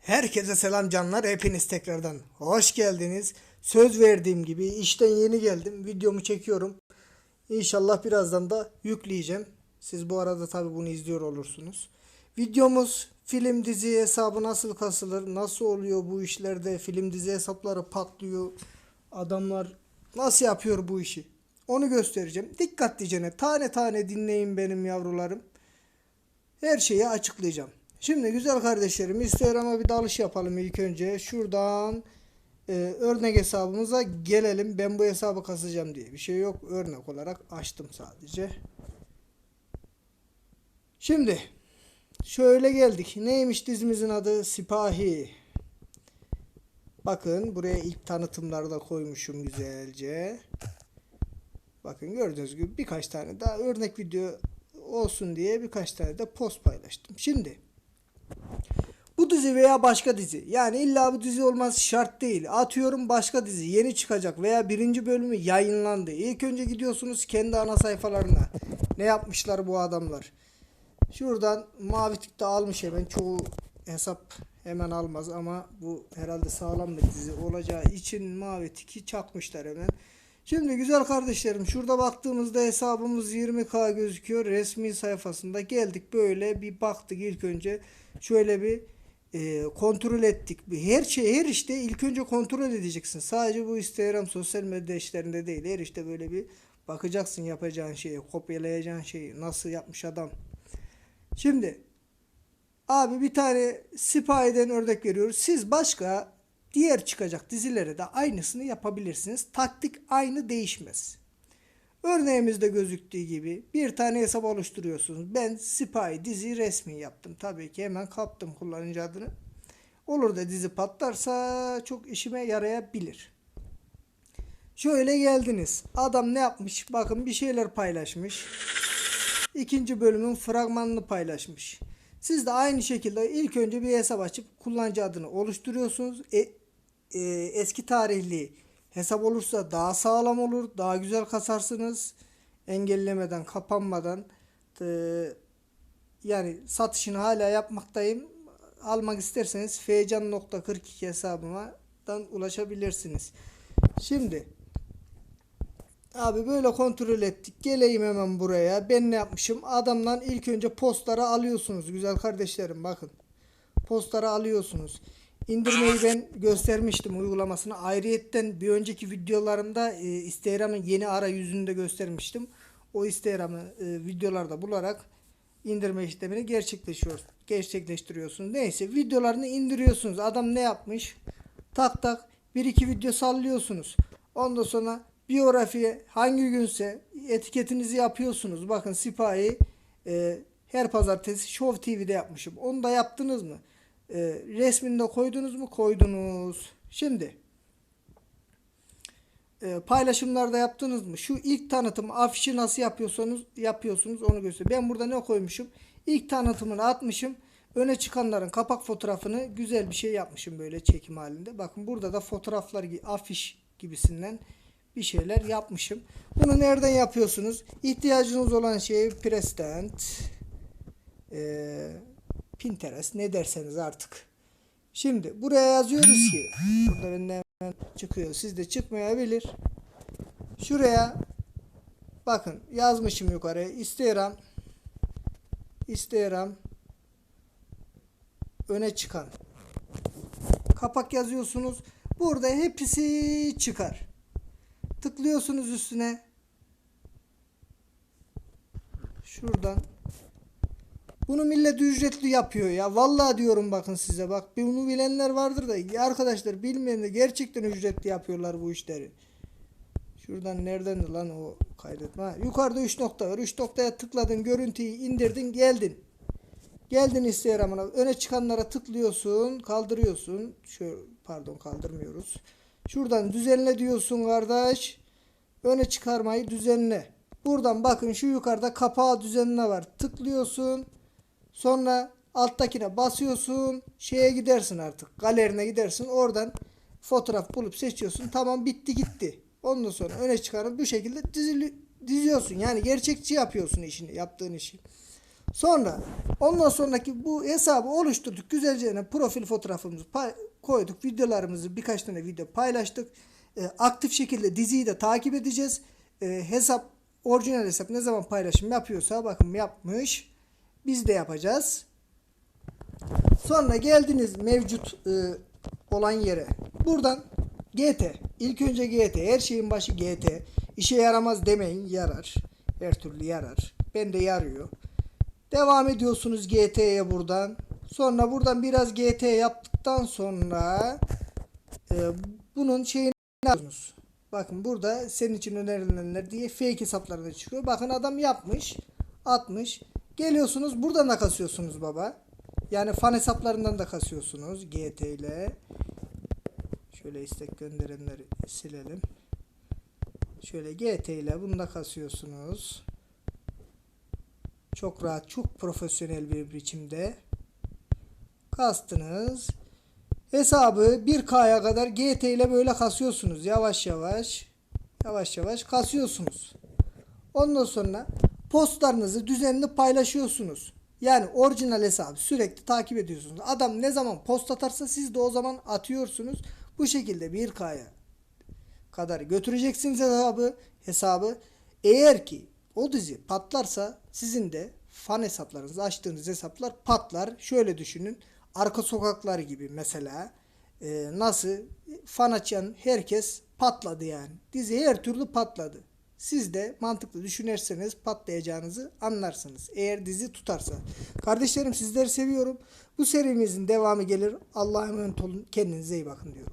Herkese selam canlar. Hepiniz tekrardan hoş geldiniz. Söz verdiğim gibi işten yeni geldim. Videomu çekiyorum. İnşallah birazdan da yükleyeceğim. Siz bu arada tabi bunu izliyor olursunuz. Videomuz film dizi hesabı nasıl kasılır? Nasıl oluyor bu işlerde? Film dizi hesapları patlıyor. Adamlar nasıl yapıyor bu işi? Onu göstereceğim. Dikkatlice tane tane dinleyin benim yavrularım her şeyi açıklayacağım. Şimdi güzel kardeşlerim Instagram'a bir dalış yapalım ilk önce. Şuradan e, örnek hesabımıza gelelim. Ben bu hesabı kasacağım diye bir şey yok. Örnek olarak açtım sadece. Şimdi şöyle geldik. Neymiş dizimizin adı? Sipahi. Bakın buraya ilk tanıtımlarda koymuşum güzelce. Bakın gördüğünüz gibi birkaç tane daha örnek video olsun diye birkaç tane de post paylaştım. Şimdi dizi veya başka dizi yani illa bu dizi olması şart değil. Atıyorum başka dizi yeni çıkacak veya birinci bölümü yayınlandı. İlk önce gidiyorsunuz kendi ana sayfalarına. Ne yapmışlar bu adamlar? Şuradan mavi tıkta almış hemen çoğu hesap hemen almaz ama bu herhalde sağlam bir dizi olacağı için mavi tiki çakmışlar hemen. Şimdi güzel kardeşlerim şurada baktığımızda hesabımız 20k gözüküyor. Resmi sayfasında geldik böyle bir baktık ilk önce. Şöyle bir e, kontrol ettik. Her şey her işte ilk önce kontrol edeceksin. Sadece bu Instagram sosyal medya işlerinde değil. Her işte böyle bir bakacaksın yapacağın şeyi, kopyalayacağın şeyi. Nasıl yapmış adam. Şimdi abi bir tane Sipahi'den örnek veriyoruz. Siz başka diğer çıkacak dizilere de aynısını yapabilirsiniz. Taktik aynı değişmez. Örneğimizde gözüktüğü gibi bir tane hesap oluşturuyorsunuz. Ben Sipahi dizi resmi yaptım. Tabii ki hemen kaptım kullanıcı adını. Olur da dizi patlarsa çok işime yarayabilir. Şöyle geldiniz. Adam ne yapmış? Bakın bir şeyler paylaşmış. İkinci bölümün fragmanını paylaşmış. Siz de aynı şekilde ilk önce bir hesap açıp kullanıcı adını oluşturuyorsunuz. E, e, eski tarihli hesap olursa daha sağlam olur. Daha güzel kasarsınız. Engellemeden, kapanmadan. E, yani satışını hala yapmaktayım. Almak isterseniz feycan.42 hesabımadan ulaşabilirsiniz. Şimdi Abi böyle kontrol ettik. Geleyim hemen buraya. Ben ne yapmışım? Adamdan ilk önce postları alıyorsunuz. Güzel kardeşlerim bakın. Postları alıyorsunuz. İndirmeyi ben göstermiştim uygulamasını. Ayrıyetten bir önceki videolarımda e, Instagram'ın yeni arayüzünü de göstermiştim. O Instagram'ı e, videolarda bularak indirme işlemini gerçekleşiyor, gerçekleştiriyorsunuz. Neyse videolarını indiriyorsunuz. Adam ne yapmış? Tak tak bir iki video sallıyorsunuz. Ondan sonra biyografiye hangi günse etiketinizi yapıyorsunuz. Bakın Sipahi e, her pazartesi Show TV'de yapmışım. Onu da yaptınız mı? E, resmini koydunuz mu? Koydunuz. Şimdi e, paylaşımlarda yaptınız mı? Şu ilk tanıtım afişi nasıl yapıyorsanız yapıyorsunuz onu göster. Ben burada ne koymuşum? İlk tanıtımını atmışım. Öne çıkanların kapak fotoğrafını güzel bir şey yapmışım böyle çekim halinde. Bakın burada da fotoğraflar afiş gibisinden bir şeyler yapmışım. Bunu nereden yapıyorsunuz? İhtiyacınız olan şey Prestent, e, Pinterest ne derseniz artık. Şimdi buraya yazıyoruz ki burada benden çıkıyor. Sizde çıkmayabilir. Şuraya bakın yazmışım yukarıya. Instagram Instagram öne çıkan kapak yazıyorsunuz. Burada hepsi çıkar. Tıklıyorsunuz üstüne. Şuradan. Bunu millet ücretli yapıyor ya. Vallahi diyorum bakın size bak. Bunu bilenler vardır da arkadaşlar bilmeyenler gerçekten ücretli yapıyorlar bu işleri. Şuradan nereden lan o kaydetme? Yukarıda 3 nokta var. 3 noktaya tıkladın, görüntüyü indirdin, geldin. Geldin Instagram'ına. Öne çıkanlara tıklıyorsun, kaldırıyorsun. Şu pardon kaldırmıyoruz. Şuradan düzenle diyorsun kardeş. Öne çıkarmayı düzenle. Buradan bakın şu yukarıda kapağı düzenle var. Tıklıyorsun. Sonra alttakine basıyorsun. Şeye gidersin artık. Galerine gidersin. Oradan fotoğraf bulup seçiyorsun. Tamam bitti gitti. Ondan sonra öne çıkarıp bu şekilde dizili, diziyorsun. Yani gerçekçi yapıyorsun işini, yaptığın işi. Sonra ondan sonraki bu hesabı oluşturduk. Güzelce profil fotoğrafımızı koyduk. Videolarımızı birkaç tane video paylaştık. E, aktif şekilde diziyi de takip edeceğiz. E, hesap orijinal hesap ne zaman paylaşım yapıyorsa bakın yapmış. Biz de yapacağız. Sonra geldiniz mevcut e, olan yere. Buradan GT. İlk önce GT. Her şeyin başı GT. İşe yaramaz demeyin. Yarar. Her türlü yarar. Ben de yarıyor. Devam ediyorsunuz GT'ye buradan. Sonra buradan biraz GT yaptıktan sonra e, bunun şeyini yapıyorsunuz. Bakın burada senin için önerilenler diye fake hesaplarına çıkıyor. Bakın adam yapmış. Atmış. Geliyorsunuz buradan da kasıyorsunuz baba. Yani fan hesaplarından da kasıyorsunuz GT ile. Şöyle istek gönderenleri silelim. Şöyle GT ile bunu da kasıyorsunuz. Çok rahat, çok profesyonel bir biçimde kastınız. Hesabı 1K'ya kadar GT ile böyle kasıyorsunuz. Yavaş yavaş. Yavaş yavaş kasıyorsunuz. Ondan sonra postlarınızı düzenli paylaşıyorsunuz. Yani orijinal hesabı sürekli takip ediyorsunuz. Adam ne zaman post atarsa siz de o zaman atıyorsunuz. Bu şekilde 1K'ya kadar götüreceksiniz hesabı. hesabı. Eğer ki o dizi patlarsa sizin de fan hesaplarınız açtığınız hesaplar patlar. Şöyle düşünün. Arka sokaklar gibi mesela e, nasıl fan açan herkes patladı yani. Dizi her türlü patladı. Siz de mantıklı düşünürseniz patlayacağınızı anlarsınız. Eğer dizi tutarsa. Kardeşlerim sizleri seviyorum. Bu serimizin devamı gelir. Allah'a emanet olun. Kendinize iyi bakın diyorum.